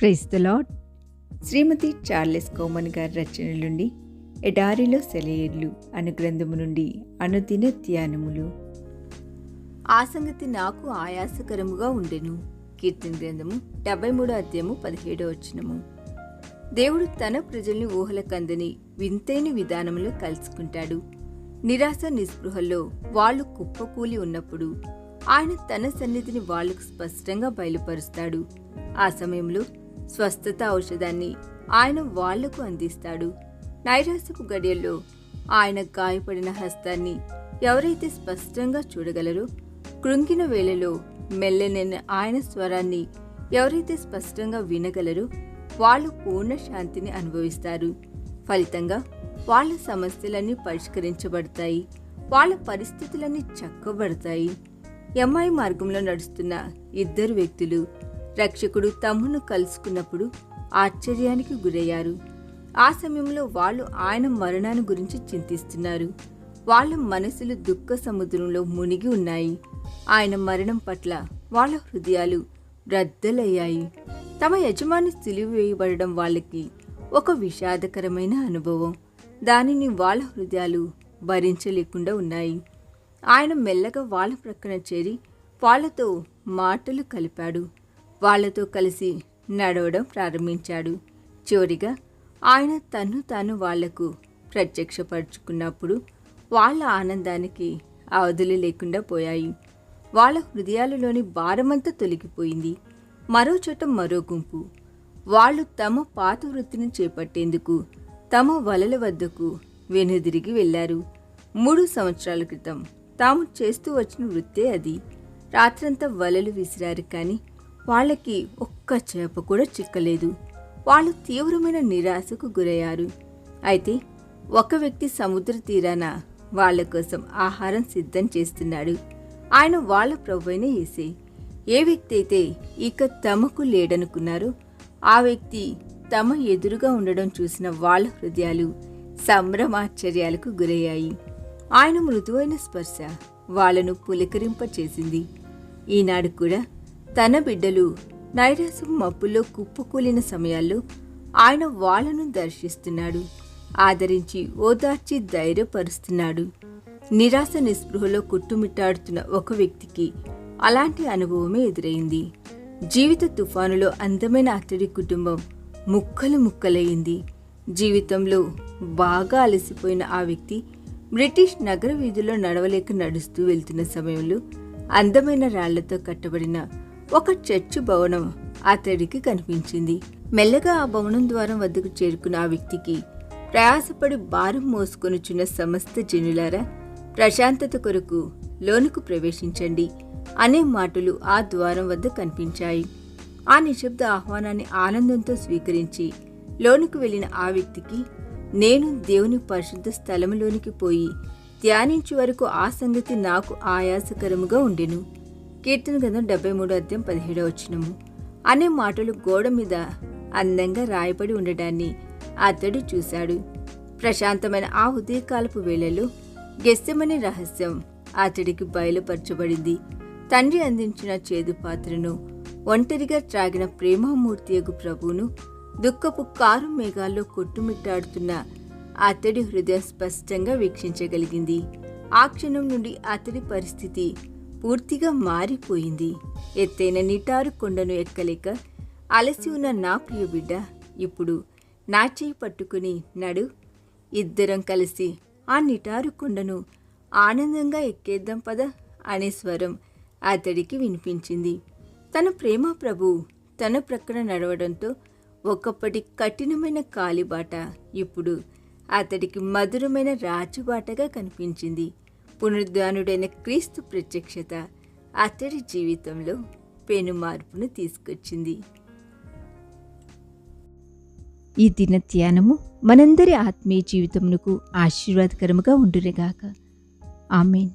Praise the lord Shrimati Charles Cowman గారి రచనల నుండి ఎడారిలో సెలయేర్లు అను గ్రంథము నుండి అనుదిన ధ్యానములు. ఆ సంగతి నాకు ఆయాసకరముగా ఉండెను. కీర్తన గ్రంథము డెబ్బై మూడో అధ్యాయము పదిహేడో వచనము. దేవుడు తన ప్రజల్ని ఊహలకందని వింతైన విధానంలో కలుసుకుంటాడు. నిరాశ నిస్పృహల్లో వాళ్ళు కుప్పకూలి ఉన్నప్పుడు ఆయన తన సన్నిధిని వాళ్ళకు స్పష్టంగా బయలుపరుస్తాడు. ఆ సమయంలో స్వస్థత ఔషధాన్ని ఆయన వాళ్ళకు అందిస్తాడు. నైరాసపు గడియల్లో ఆయన గాయపడిన హస్తాన్ని ఎవరైతే స్పష్టంగా చూడగలరో కృంగిన వేళలో మెల్లనైన ఆయన స్వరాన్ని ఎవరైతే స్పష్టంగా వినగలరో వాళ్ళు పూర్ణ శాంతిని అనుభవిస్తారు. ఫలితంగా వాళ్ళ సమస్యలన్నీ పరిష్కరించబడతాయి. వాళ్ళ పరిస్థితులన్నీ చక్కబడతాయి. ఎంఐ మార్గంలో నడుస్తున్న ఇద్దరు వ్యక్తులు రక్షకుడు తమ్మును కలుసుకున్నప్పుడు ఆశ్చర్యానికి గురయ్యారు. ఆ సమయంలో వాళ్ళు ఆయన మరణాన్ని గురించి చింతిస్తున్నారు. వాళ్ళ మనసులు దుఃఖ సముద్రంలో మునిగి ఉన్నాయి. ఆయన మరణం పట్ల వాళ్ళ హృదయాలు రద్దలయ్యాయి. తమ యజమాని సిలువ వేయబడడం వాళ్ళకి ఒక విషాదకరమైన అనుభవం. దానిని వాళ్ళ హృదయాలు భరించలేకుండా ఉన్నాయి. ఆయన మెల్లగా వాళ్ళ ప్రక్కన చేరి వాళ్ళతో మాటలు కలిపాడు. వాళ్ళతో కలిసి నడవడం ప్రారంభించాడు. చివరిగా ఆయన తన్ను తాను వాళ్ళకు ప్రత్యక్షపరుచుకున్నప్పుడు వాళ్ళ ఆనందానికి అవధులు లేకుండా పోయాయి. వాళ్ళ హృదయాలలోని భారమంతా తొలగిపోయింది. మరో చోట మరో గుంపు. వాళ్ళు తమ పాత వృత్తిని చేపట్టేందుకు తమ వలల వద్దకు వెనుదిరిగి వెళ్ళారు మూడు సంవత్సరాల క్రితం తాము చేస్తూ వచ్చిన వృత్తే అది. రాత్రంతా వలలు విసిరారు కానీ వాళ్ళకి ఒక్క చేప కూడా చిక్కలేదు. వాళ్ళు తీవ్రమైన నిరాశకు గురయ్యారు. అయితే ఒక వ్యక్తి సముద్ర తీరాన వాళ్ళ కోసం ఆహారం సిద్ధం చేస్తున్నాడు. ఆయన వాళ్ళ ప్రభువైన ఏసే ఏ వ్యక్తి అయితే ఇక తమకు లేడనుకున్నారో ఆ వ్యక్తి తమ ఎదురుగా ఉండడం చూసిన వాళ్ళ హృదయాలు సంభ్రమాశ్చర్యాలకు గురయ్యాయి. ఆయన మృదువైన స్పర్శ వాళ్ళను పులకరింపచేసింది. ఈనాడు కూడా తన బిడ్డలు నైరాసం మప్పుల్లో కుప్పకూలిన సమయాల్లో ఆయన వాళ్ళను దర్శిస్తున్నాడు. ఆదరించి ఓదార్చి ధైర్యపరుస్తున్నాడు. నిరాశ నిస్పృహలో కుట్టుమిట్టాడుతున్న ఒక వ్యక్తికి అలాంటి అనుభవమే ఎదురైంది. జీవిత తుఫానులో అందమైన అతడి కుటుంబం ముక్కలు ముక్కలయ్యింది జీవితంలో బాగా అలసిపోయిన ఆ వ్యక్తి బ్రిటిష్ నగర వీధిలో నడవలేక నడుస్తూ వెళ్తున్న సమయంలో అందమైన రాళ్ళతో కట్టబడిన ఒక చర్చి భవనం అతడికి కనిపించింది. మెల్లగా ఆ భవనం ద్వారం వద్దకు చేరుకున్న ఆ వ్యక్తికి ప్రయాసపడి భారం మోసుకొనుచున్న సమస్త జనులారా ప్రశాంతత కొరకు లోనుకు ప్రవేశించండి అనే మాటలు ఆ ద్వారం వద్ద కనిపించాయి. ఆ నిశ్శబ్ద ఆహ్వానాన్ని ఆనందంతో స్వీకరించి లోనుకు వెళ్ళిన ఆ వ్యక్తికి నేను దేవుని పరిశుద్ధ స్థలములోనికి పోయి ధ్యానించే వరకు ఆ సంగతి నాకు ఆయాసకరముగా ఉండెను. కీర్తన గ్రంథం డెబ్బై మూడు అధ్యాయం పదిహేడవ వచ్చినము అనే మాటలు గోడ మీద అందంగా రాయబడి ఉండడాన్ని అతడు చూశాడు. ప్రశాంతమైన ఆ ఉదయకాలపు వేళలో గెస్సెమనే రహస్యం అతడికి బయలుపరచబడింది. తండ్రి అందించిన చేదు పాత్రను ఒంటరిగా త్రాగిన ప్రేమామూర్తియగు ప్రభువును దుఃఖపు కారు మేఘాల్లో కొట్టుమిట్టాడుతున్న అతడి హృదయం స్పష్టంగా వీక్షించగలిగింది. ఆ క్షణం నుండి అతడి పరిస్థితి పూర్తిగా మారిపోయింది. ఎత్తైన నిటారు కొండను ఎక్కలేక అలసి ఉన్న నా ప్రియ బిడ్డ ఇప్పుడు నా చేయి పట్టుకుని నడు. ఇద్దరం కలిసి ఆ నిటారు కొండను ఆనందంగా ఎక్కేద్దాం పద అనే స్వరం అతడికి వినిపించింది. తన ప్రేమ ప్రభు తన ప్రక్కన నడవడంతో ఒకప్పటి కఠినమైన కాలిబాట ఇప్పుడు అతడికి మధురమైన రాజుబాటగా కనిపించింది. పునరుద్ధానుడైన క్రీస్తు ప్రత్యక్షత అతడి జీవితంలో పెను మార్పును తీసుకొచ్చింది. ఈ దిన ధ్యానము మనందరి ఆత్మీయ జీవితమునకు ఆశీర్వాదకరముగా ఉండునేగాక. ఆమెన్.